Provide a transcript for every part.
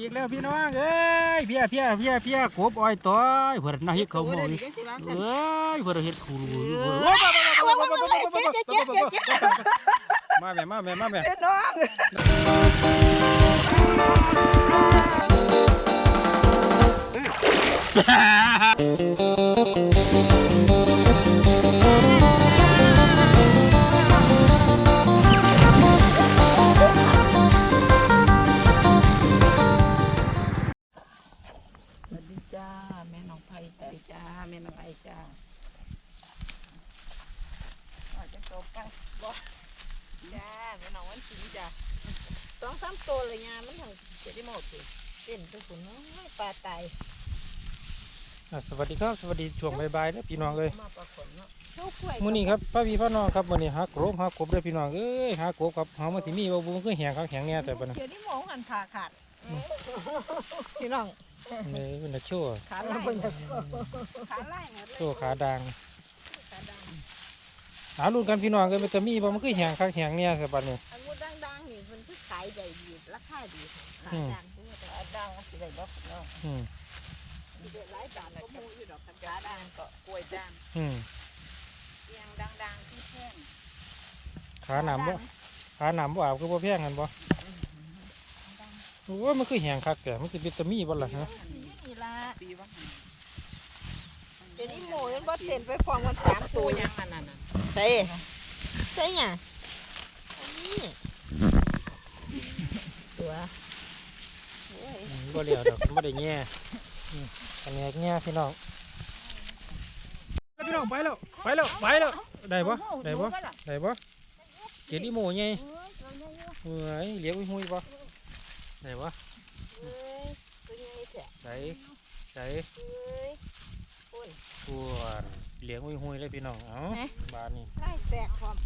อีกแล้วพี่น้องเอ้ยเพียเพียเพียเพียกบอ้อยต้อยเพิ่นน่าเฮ็ดเขาโมอยเอ้ยเพิ่นเห็ดคูรูมาแม่มาแม่มาแม่น้องส เต้นทุกคนน้อยปลาตายอะสวัสดีครับสวัสดีช่วงบ่ายๆนะพี่น้องเอ้ยมาปลาขนเนาะเจ้าป่วยมื้อนี้ครับป้าพี่พ่อน้องครับมื้อนี้หากบหากบเด้อพี่น้องเอ้ยหากบครับเฮามาสิมีบ่บ่คือแหงครับแหงแน่แต่บัดนั้นเดี๋ยวนี้หมอหันขาขาดพี่น้องนี่มันจะชั่วขาไล่ขาไล่หมดเลยชั่วขาด่างขาดังหารุ่นกันพี่น้องเอ้ยมันจะมีบ่มันคือแหงคักแหงแน่แต่บัดนี้อันมูดังๆนี่มันคือขายใหญ่ดีราคาดีขาอืมดัง ด้วยขาดังสิได้บ่เนาะอืมสิได้หลายบาทก็มูอยู่ดอกขาดังก็กล้วยดังอืมเสียงดังๆที่แพงขาหนามบ่ขาหนามบ่อาบคือบ่แพงกันบ่โอ้ยมันคือแหงคักแต่มันสิเป็นตะมีบ่ล่ะฮะนี่ละปีว่าเดี๋ยวนี้หมูมันบ่เต้นไปฟองกันสามตัตัววยังอันนั้นน่ะใช่ใช่เนี่ยอันนี้ตัวโอ้ยอืม บ่เหลียวดอกบ่ได้แง่อืมอันนี้แง่พี่น้องพี่น้องไปแล้วไปแล้วไปแล้วได้บ่ได้บ่ได้บ่เกดอีโมไงเฮ้ยเลี้ยงหุยๆบ่ได้บ่เอ้ยตัวใหญ่แท้ได้ได้เอ้ยปวนเลี้ยงหุยๆเลยพี่น้องเอ้าไหนบานนี้ไล่แตกความ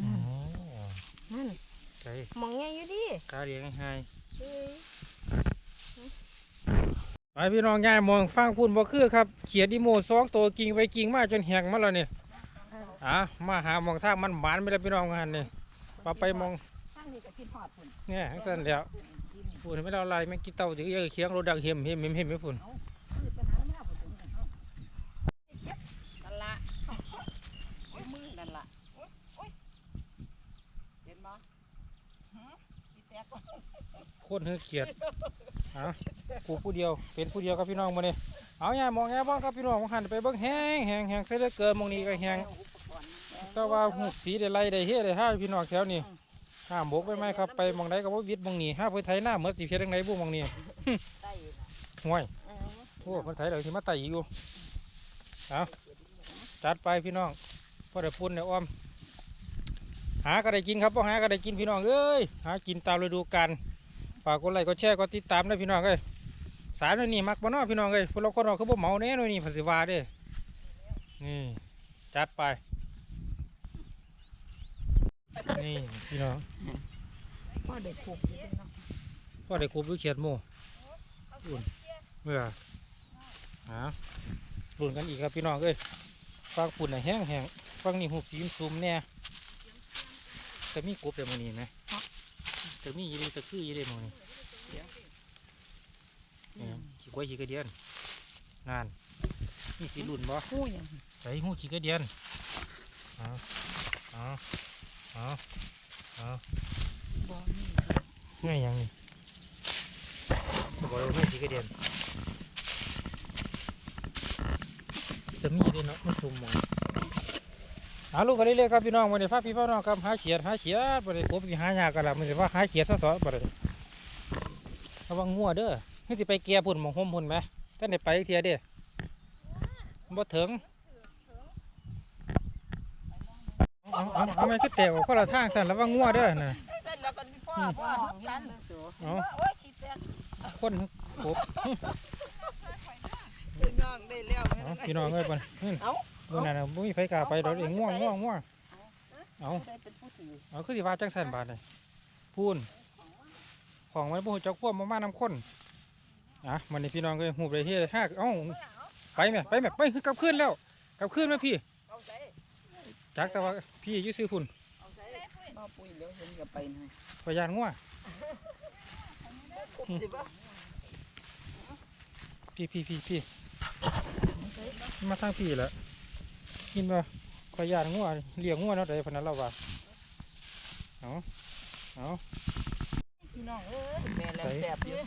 อ๋อ นั่ นได้มองไงอยู่ดิกาเลี้ยงให้เอ้ยไปพี่น้องง่ายมองฟังพูนบ่คือครับเขียดอีโมสองตัวกิ่งไปกิ่งมาจนแหงมาแล้วนี่อะมาหามองทางมันหวานไปแล้วพี่น้องงานนี่พอไปมองข้างนี้ก็กินหอดพุ่นเนี่ยทั้งสั้นแล้วพูดไม่ได้อะไรแม่งกินเต่าจะเยอะเคียงรถดังเห็มเห็มเห็มเห็มไม่ฝุ่นนั่นละโอ้ยมือนั่นละเห็นบ่ สิแตกบ่ โคตรเฮือเขียดอะกูผู้เดียว เป็นผู้เดียวกับพี่น้องมาเนี่ยเอาเนี่ยมองแง่บ้างครับพี่น้องมองหันไปเบิ้งแห้งแห้งแห้งเสียเหลือเกินมองนี้ก็แห้งแต่ว่าหูสีได้ไล่ได้เฮ็ดได้ห้าพี่น้องแถวนี้ห้ามบกไปไหมครับไปมองใดก็บ่วิดมองนี้ห้าเพื่อไทยหน้าเหมือนสิเพียงไหนบุมองนี้ห้ะห่วยโอ้คนไทยเราที่มาไต่อยู่เอาจัดไปพี่น้องพอได้ปุ่นได้อ้อม หาก็ได้กินครับพ่อหาก็ได้กินพี่น้องเอ้ยหากินตามฤดูกาลฝากกดไลค์กดแชร์กดติดตามด้วยพี่น้องเอ้ยสารหน่อยนี่มักบ่นอพี่น้องเอ้ยพวกเราคนเราคือบ่เหมาแน่น่อยนี่พันสิวาเด้นี่จัดไป นี่พี่น้องพ่อเด็กผูกอยู่เนาะพ่อได้ครบด้วยเขียดหมูอุ่นเมื่อหารุ่นกันอีกครับพี่น้องเอ้ยฟังฝุ่นน่ะแห้งแห้งฟังนี่หูสีมซุมแน่แต่มีกบแต่มื้อนี้ไหมแต่มีอยู่ดีแต่คืออยู่ดีมื้อนี้เนี่ยขี้กล้วยขี้กระเดียนนานนี่สีรุ่นบ่หู้หยังใส่หูขี้กระเดียนเอ๋ออ๋ออ๋ออ๋อบ่มีง่ายยังนี่บอกเลยไม่ขี้กระเดียนแต่มีอยู่ดีเนาะมันซุ่มหมอง หาลูกกันเรื่อยๆครับพี่น้องวันนี้พาพี่พ่อน้องครับหาเขียดหาเขียดวันนี้กบหายากกันละมันจะว่าหาเขียดซะสอบ่ได้ระวังงัวเด้อนี่สิไปเกียร์พุ่นมองห่มพุ่นไหมท่านได้ไปอีกเทียเด้บ่ถึงเอาเอาเอาไม่คือแตกออกคนละทางสั่นระวังงัวเด้อน่ะเส้นแล้วกันพี่พ่อพ่อกันโอ้ยสิแตกคนกบพี่น้องได้แล้วพี่น้องเอ้ยบ่นเอา บนนั้นน่ะบ่มีไฟกล้าไปดอกเองง่วงง่วงง่วงเอาได้เป็นผู้ถือเอาคือสิว่าจังซั่นบาดนี่พูนของไว้บ่ฮู้จักควบมามานํคนอะมันนี่พี่น้องเอ้ยฮู้ได้เฮ็ดฮักเอ้าไปแม่ไปแม่ไปคือกลับคืนแล้วกลับคืนแม่พี่เอาใส่จักแต่ว่าพี่อยู่ซื้อพุ่นเอาใส่บ่ปุ้ยเดี๋ยวเห็นกับไปหน่อยพยานงัวสิบ่พี่พี่พี่พี่มาทางพี่แหละ กินบ่พยานงัวเลี้ยงงัวเนาะใดพนันเราว่าเอาเอาพี่น้องเอ้ยแม่แลไปบแซ่บอยู่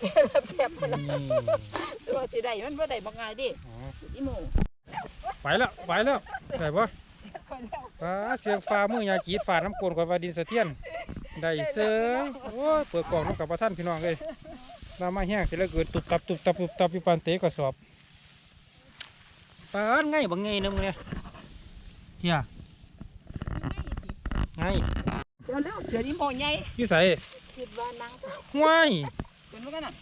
แม่แลบแซ่บมันนี่ตัวสิได้มันบ่ได้บ่ง่ายดิอ๋ออีหมูไปแล้วไปแล้วได้บ่ฟ้าเสียงฟ้ามือยาจีดฟ้าน้ำกลนกว่าดินสะเทียนได้เสยโอ้ยเปิดกล่องน้ำกับพระท่านพี่น้องเลยเรามาแห้งเสร็จแล้วเกิดตุบตับตุบตับตุบตับอยู่ปานเตะกระสอบ ปานไงบังไงนึงเนี่ยเฮียไงเดี๋ยวแล้วเดี๋ยวนี้หมูใหญ่อยู่ใส่คิดว่านางห้วยเป็นว่ากันน่ะ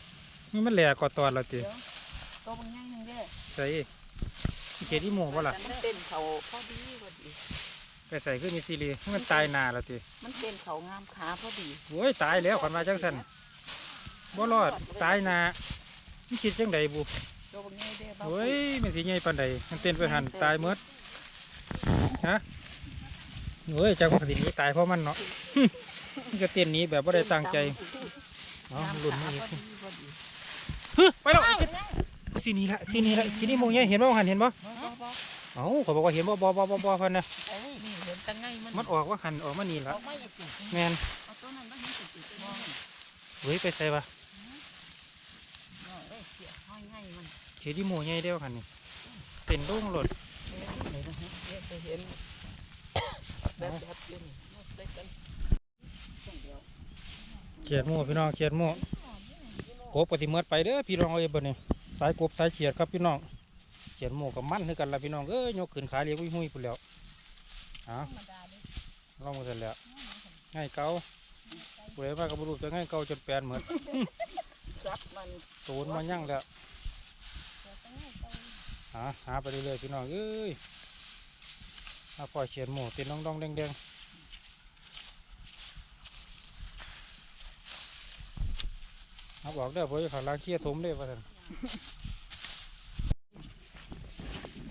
นี่มันแหลกกว่าตอนเราติตัวมันใหญ่นึงเด้อใส่เกดที่หมูบ่ล่ะมันเป็นเขาพอดีพอดีไปใส่ขึ้นมีซีรีส์มันตายหนาแล้วติมันเป็นเขางามขาพอดีโอ้ยตายแล้วขอนมาจังสันบ่รอดตายหนามันคิดจังใดบุตัวมันใหญ่ เด้อบ่โอ้ยมันสิใหญ่ปานใดมันเต้นไปหันตายหมดฮะโอ้ยจังหวะสิหนี้ตายเพราะมันเนาะมันก็เต้นหนี้แบบบ่ได้ตั้งใจเนาะงามลุ่นขามันพอนี่ดีพอดีฮึไปแล้วสีนี้ละสีนี้ละสีนี้โมงใหญ่เห็นบ่หันเห็นบ่บ่บ่เอ้าเขาบอกว่าเห็นบ่บ่บ่บ่บ่เพิ่นน่ะเอ้ยนี่เห็นแตังไงมันมันออกว่าหันออกมานี่อละอกมาอีกสิแม่นเอาตัวนั้นมาเห็นสิสิมองเฮ้ยไปใส่บ่น้องเอ้ยเสียห้อยไง มันเขดีโมใหญ่เด้อหันนี่เต้นโด่งโลดเนี่ยจะเห็นแบบแบบอยู่นี่เอาใส่กันเขียดหมูพี่น้องเขียดหมูกบปฏิเมิดไปเด้อพี่น้องเอ้ยบ่นี่สายกบสายเขียดครับพี่น้องเขียดหมูกับมันคือกันละพี่น้องเอ้ยยกขึ้นขาเลี้ยงหุ้ยๆพุ่นแล้วเอ้าธรรมดาเด้ลองมาเสร็จแล้วง่ายเก่าผู้ใดมากับบรูจะง่ายเก่าจนแปลนเหมือนจับมันโตนมายั่งแล้ว หาหาไปเรื่อยๆพี่น้องเอ้ยหาปล่อยเขียดหมูเต้นน้องดองๆแดงๆเอาบอกเด้อเพราะจะขาล้างเขี้ยถมเลยว่าท่น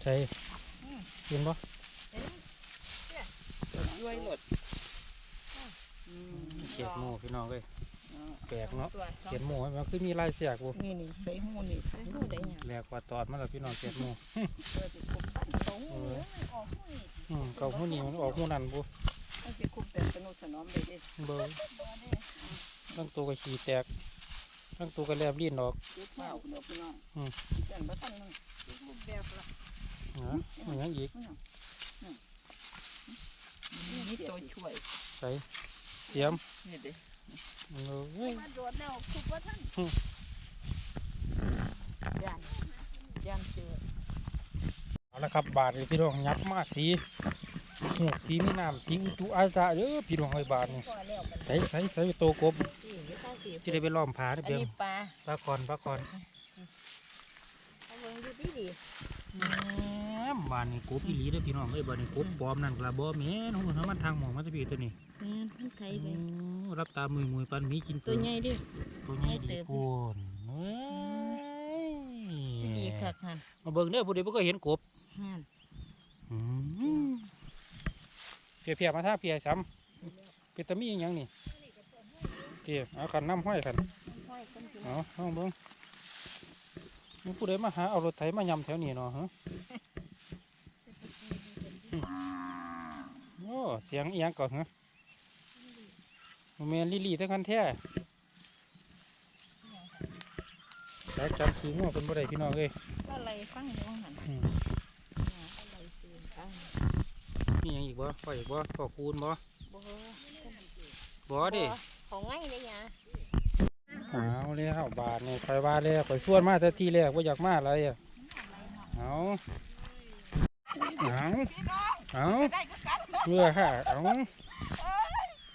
ใช่เห็นปะย้วยหลดเขียดหมูพี่น้องเลย แปลกเนาะตัวเขียดหมูมันคือมีลายเสียกบ่นี่นี่ใส่หูนี่ใส่หูได้ยังแหลกกว่าตอดมาแล้วพี่น้องเขียดหมูเพื่อจะคุมปั้นเขาหูเลยออกหูนี่อืมเก่าหูนี่มันออกหูนั่นบุมันจะคุมแต่สนุกสนอมเลยเด้เบอร์ตั้งตัวก็ขี่แตกตั้งตัวก็แลบลิ้นออกยุดเมาเดี๋ยวพี่น้องอืมจันบ่ทันนึงรูปแบบละนะมันยังอีกนี่ตัวช่วยใส่เสียมนี่เด้เออ มาโดดแล้วคุบว่าท่านย่านย่านเจอเอาละครับบาทนี่พี่น้องยับมาสีหูกสีมีน้ำสีอุจุอาจาเด้อพี่น้องเอ้ยบาทนี่พอแล้วกันใส่ใส่ใส่โตวกบที่อยู่ข้างสีที่ได้ไปล้อมผาอัได้นเพียงนี้ปลาปลาคอนปลาคอนเอาเบิ่งดูดีดีแหมบานนี่กบอีหลีเด้อพี่น้องเอ้ยบานนี่กบปลอมนั่นกระบ่แม่นหูมันทางหมองมันจะพี่ตัวนี้แม่นมันไทยไปโอ้ รับตามือมือปันหมีกินตัวใหญ่ดิตัวใหญ่ใหญ่เติดีบโคนเอ้ยดีคักหันมาเบิ่งเด้อผู้ใดบ่เคยเห็นกบนั่นอืมเพียเพียมาท่าเพียซ้ำเป็นตะมีอหยังนี่เกี่ยเอาขันน้ำห้อยขันห้อยกันกินเอาห้องเบิ่งมีผู้ใดมาหาเอารถไถมายำแถวนี้เนาะฮะอืมโอ้เสียงอีหยังก่อนฮะ โมเมนลี่ลี่ทั้งคันแท้แล้วจำซื้อง้อเป็นบ่ได้พี่น้องเอ้ยอะไรฟังอยู่หันอืมอะไรซื้อฟังมีหยังอีกบ่พ่ออีกบ่พ่อคูณบ่บ่บ่เดิของง่ายเลยยะเอาแล้วบาทนี่ใครว่าแล้วข่อยส่วนมาแต่ที่แรกว่าอยากมาอะไรอะเอาเอาเอาเมื่อฮะเอา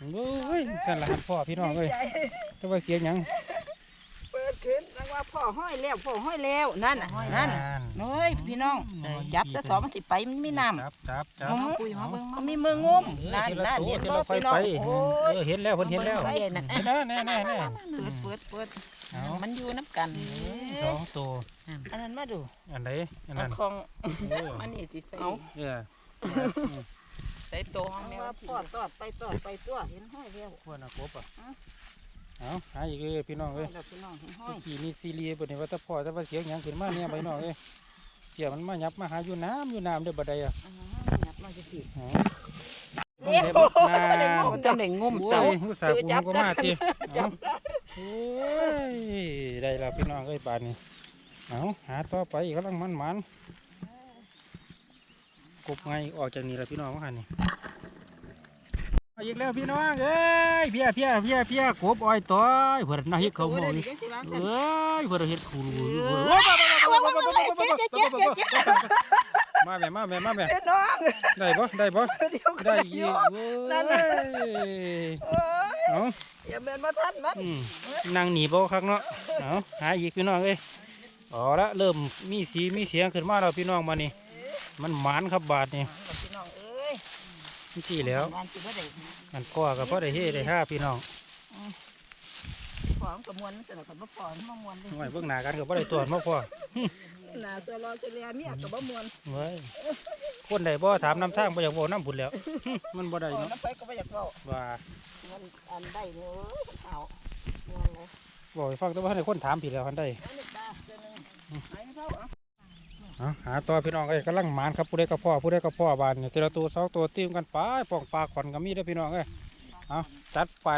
เฮ้ยสั่นละหันพ่อพี่น้องเอ้ยจะว่าเสียงหยังเปิดขึ้นแล้วว่าพ่อห้อยแล้วพ่อห้อยแล้วนั่นน่ะนั่นน้อยพี่น้องจับซะสองมันสิไปมันมีน้ำ จับจับจับเอาปุยมาเบิ่งมันมีมืองมเออนั่นทีละนั่นตัวเห็นทีบ่ละไฟพี่น้อไปงโอ้เออเห็นแล้วเพิ่นเห็นแล้วบิ่งไปน่ะเห็นแล้วแน่แน่แน่เปิดเปิดเปิดเอามันอยู่น้ำกันสองตัวอันนั้นมาดู อันไหนอันเอานั้นของเออมันนี่สิใส่เออ ใส่โตห้องแม่ว่าว่าปอดตอดไปตอดไปตัวเห็นห้อยแล้วพวกน่ะกบอะเอาหาอีกเลยพี่น้องเอ้ยเราพี่น้องเห็นห้อเมื่อยกี้นี่ซีเรียบนี่ว่าถ้าพ่อถ้าว่าเสียงหยังขึ้นมาเนี่ยไปน้องเอ้ยเสียมันมายับมาหาอยู่น้ำอยู่น้ำเด้อบัดใดอะอ่านับมาจะสิอ๋อเลี้ยวน้จำได้งมำเสาโอ้ยผู้สาวกูก็มาทีเอาโอ้ยได้แล้วพี่น้องเอ้ยบาดนี้เอาหาต่อไปอีกกำลังมันมันๆก บไงออกจากนี่แล้วพี่น้องว่าหันนี่อีกแล้วพี่น้องเอ้ยเพียเพียเพียเพียกบอ้อยต้อยเพื่อนน่าเฮ็ดเขาหมอนี่เอ้ยเพื่อนเฮ็ดคูรูมาแม่มาแม่มาแม่น้องได้บ่ได้บ่เดี๋ยวได้อีกเว้ยเอาอย่าเดินมาทันมันนั่งหนีบ่คักเนาะเอาหาอีกพี่น้องเอ้ยเอละเริ่มมีสีมีเสียงขึ้นมาแล้วพี่น้องมานี่ มันหมานครับบาดนี่พี่น้องเอ้ยนี่สิแล้วงานสิบ่ได้มันก็ก็พอได้เฮ็ดได้ท่าพี่น้องขอมกระมวลแต่ละคนบ่ปอนบ่มวนเลยห่วยเบิ่งหน้ากันก็บ่ได้ตรวจมาพอหน้าตัวรอเฉลียเมียก็บ่มวนเว้ยคนใดบ่ถามนำทางบ่อยากเว้านำพุ่นแหล้ว มันบ่ได้เอาเนาะน้ำไปก็บ่อยากเว้าว่ามันอันได้เด้อเอามวนเลยบอกให้ฟังแต่ว่าให้คนถามผิดแล้วคันได้ หนึงไอ้เท่าเอาเอาหาตัวพี่น้องเอ้ยกำลังหมานครับผู้ใดก็พ่อผู้ใดก็พ่อบานเนี่ยแต่ละตัวสองตัวติ้มกันไปป่องปลาขอนก็มีเด้อพี่น้องเอ้ยเอาจัดไป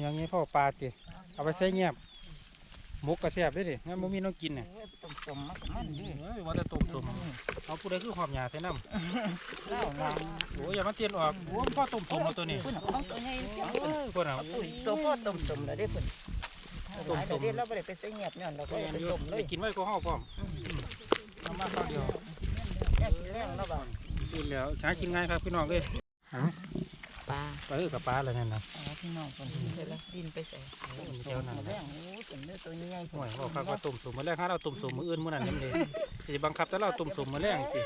อย่างนี้พ่อปลาติเอาไปใส่เงียบหมกกระแซบได้ดิงั้นบ่มีน้องกินเนี่ยเอ้ยต้มต้มๆมันก็มันเด้อเอ้ยว่าแต่ต้มต้มเอาผู้ใดคือหอมหยาใส่น้เล่าลางำโอ้ยอย่ามาเตียนออกโอ้ยพ่อต้มต้มเอาตัวนี้คุณเอาตัวให้เที่ยวเอ้ยคนอะอุ้ยตัวพ่อต้มต้มๆแล้วได้เพิ่น ต้มต้มเราบ่ได้ไปใส่เงียบย้อนเราก็แม่นไปอยู่ต้มเลได้ยกินไว้ก็ห่อพร้อมเอามาข้าวเดียวแค่กินแรงแล้วบ่กินแล้วหากินง่ายครับพี่น้องเอ้ยเอาปลาไปเออกับปลาอะไรนั่นนะเอาพี่น้องคนเดี๋ยวละดินไปใส่เจ้านั่นแรนะงโอ้ยเป็นเนื้อตัวใหญ่ห่วยบอกครับว่าต้มสมมื้อแรกถ้าเราต้มสมมื้ออื่นมื้อนั้นยังเลยสิบังคับแต่เราต้มสมมื้อแรกสิ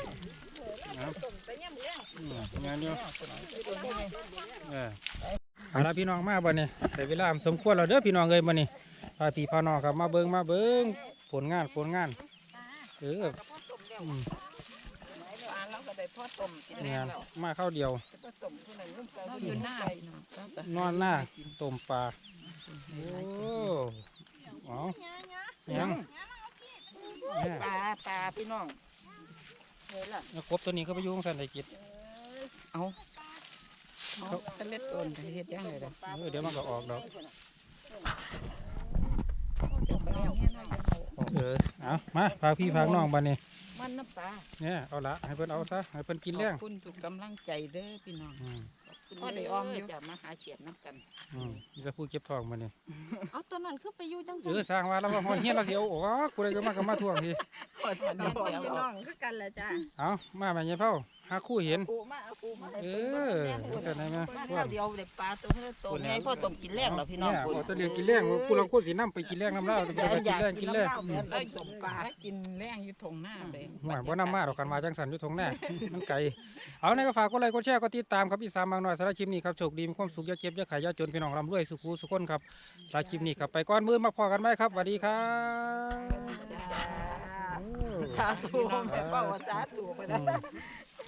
นะต้มแต่ยังแรงอืมงานเดียวตัวใหญ่เออเอาละพี่น้องมาบัดนี้แต่เวลาสมควรแล้วเด้อพี่น้องเอ้ยบัดนี้พาพี่พาน้องครับมาเบิ่งมาเบิ่งผลงานผลงาน เอออืมปลาเราก็ได้พ่อต้มกินแรงางนแล้วมาเข้าวเดียวพ่อต้มผู้นั้นนุ่มไก่เราผู้อยู่นี้หน้าไก่พี่น้องเราก็นอนหน้าต้มปลาโอ้เอายังเนี่ยปลาปลาพี่น้องเฮ้ยล่ะแล้วกบตัวนี้เขาไปอยุ่งสันไดกิจเอาเอาทะเลต้นเฮ็ดยังไงล่ะเออเดี๋ยวมันก็ออกดอก เดี๋ยวไปเอาเงี้ยนะเออเอามาพาพี่พาน้องบัดนี้มันน้ำปลาเนี่ยเอาละให้เพิ่นเอาซะให้เพิ่นกินขแล้องบคุณทุกกำลังใจเด้อพี่น้องอืมพ่อได้อ้อมอยู่จะมาหาเขียดน้ำกันอืมนี่จะพูดเก็บทองมาเนี่ยเอาตัวนั้นคือไปอยู่จังเออสร้างว่าแล้วว่าหอนเฮียนเราเสียเอาออกกูเลยก็มาก็มาทวงทีพี่น้องคือกันแหละจ้าเอามาแม่ยายเผา หาคู่เห็น ปูมาเอาปูมาเออมันจะไหนมามาข้าวเดียวเด็กปลาตัวเท่าตัวไงพ่อต้มกินแรงเหรอพี่น้องเนี่ยปูเอาตัวเดียวกินแรงกูเราคนสีน้ำไปกินแรงน้ำเหล้าไปกินแรงกินแรงได้สมปลาถ้ากินแรงอยู่ทงหน้าเลยห่วยบ่น้ำมาดอกกันมาจังสันอยู่ทงแน่ มันไกลเอาในก็ฝากกดไลค์กดแชร์กดติดตามครับพี่สามบางหน่อยสารบคลิปนี้ครับโชคดีมีความสุขอย่าเจ็บอย่าขายอย่าจนพี่น้องร่ำรวยสุขุสุขคนครับสารบคลิปนี้ครับไปก้อนมือมาพอกันไหมครับสวัสดีครับสาธุแม่ป้าว่าสาธุไปอืนะม